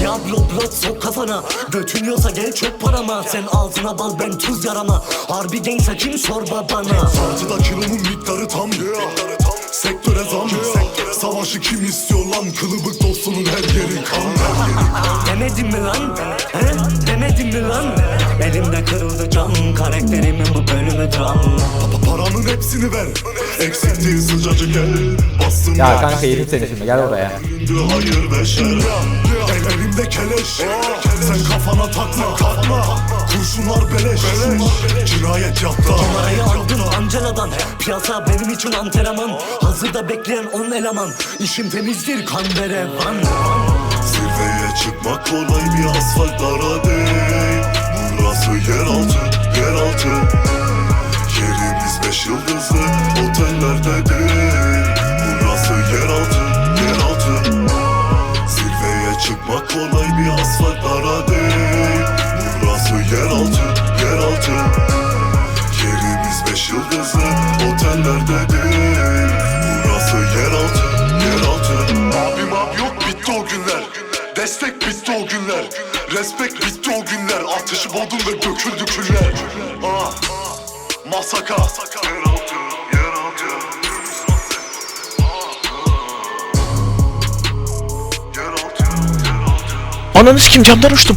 Diablo Blood sok kafana. Götünüyorsa gel çok parama. Sen altına bal ben tuz yarama. Harbi gangsta kim sor babana Sancıda kilonun miktarı tam. Sektöre zam. Savaşı kim istiyor lan? Kılıbık dostunun her yeri kan. Demedim mi lan? He? Demedim mi lan? Elimde kırıldı cam. Karakterimin bu bölümü dram. Pa- Paranın hepsini ver. Eksikliği sıcacı gel Bastım Ya kanka yedim seni şimdi gel oraya. Hayır ve şer El elimde keleş. Sen kafana takma takma. Kurşunlar beleş. Cinayet yaptı. Parayı aldım Angela'dan Piyasa benim için antrenman. Hazırda bekleyen on eleman. İşim temizdir kan ve revan Zirveye çıkmak kolay bir asfaltlara değil Burası yeraltı, yeraltı Çıkmak kolay bir asfaltlara değil Burası yeraltı, yeraltı. Yerimiz beş yıldızlı otellerde değil Burası yeraltı, yeraltı. Abi yok bitti o günler. Destek bitti o günler. Respekt bitti o günler. Ateşi buldum ve döküldü küller ah, Masaka Ananı kim camdan uçtum.